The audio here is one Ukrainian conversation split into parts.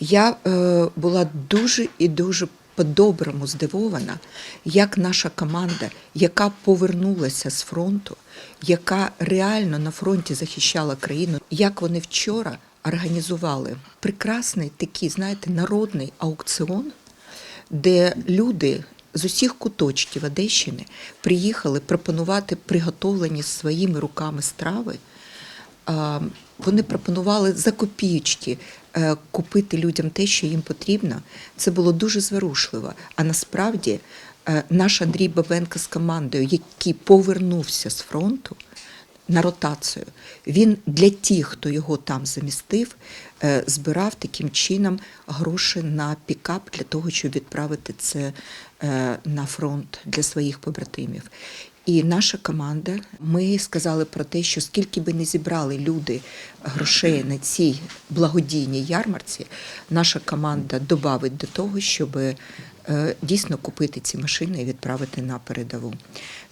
Я е, була дуже і дуже по-доброму здивована, як наша команда, яка повернулася з фронту, яка реально на фронті захищала країну, як вони вчора організували прекрасний такий, знаєте, народний аукціон, де люди з усіх куточків Одещини приїхали пропонувати приготовлені своїми руками страви. Вони пропонували за копієчки е, купити людям те, що їм потрібно. Це було дуже зворушливо. А насправді е, наш Андрій Бабенко з командою, який повернувся з фронту на ротацію, він для тих, хто його там замістив, е, збирав таким чином гроші на пікап для того, щоб відправити це е, на фронт для своїх побратимів. І наша команда, ми сказали про те, що скільки би не зібрали люди грошей на цій благодійній ярмарці, наша команда додавить до того, щоб е, дійсно купити ці машини і відправити на передову.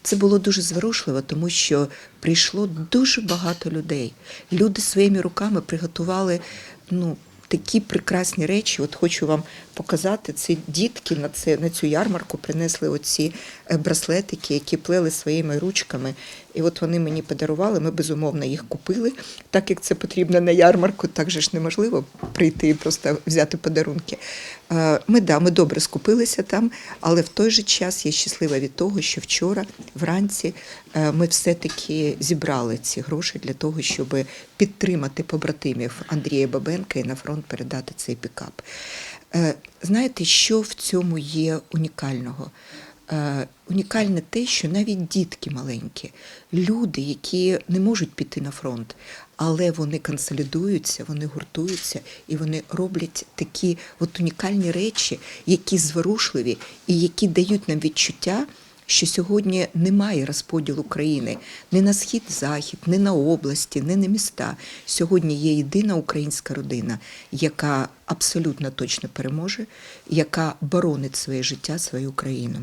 Це було дуже зворушливо, тому що прийшло дуже багато людей. Люди своїми руками приготували ну, такі прекрасні речі. От хочу вам показати. Ці дітки на, це, на цю ярмарку принесли оці е, браслетики, які плели своїми ручками. І от вони мені подарували. Ми безумовно їх купили. Так як це потрібно на ярмарку, так же ж неможливо прийти і просто взяти подарунки. Е, Ми да, ми добре скупилися там, але в той же час я щаслива від того, що вчора вранці ми все-таки зібрали ці гроші для того, щоб підтримати побратимів Андрія Бабенка і на фронт передати цей пікап. Е, Знаєте, що в цьому є унікального? Е, Унікальне те, що навіть дітки маленькі, люди, які не можуть піти на фронт, але вони консолідуються, вони гуртуються і вони роблять такі от унікальні речі, які зворушливі і які дають нам відчуття, що сьогодні немає розподілу країни не на схід, захід, не на області, не на міста. Сьогодні є єдина українська родина, яка абсолютно точно переможе, яка боронить своє життя, свою країну.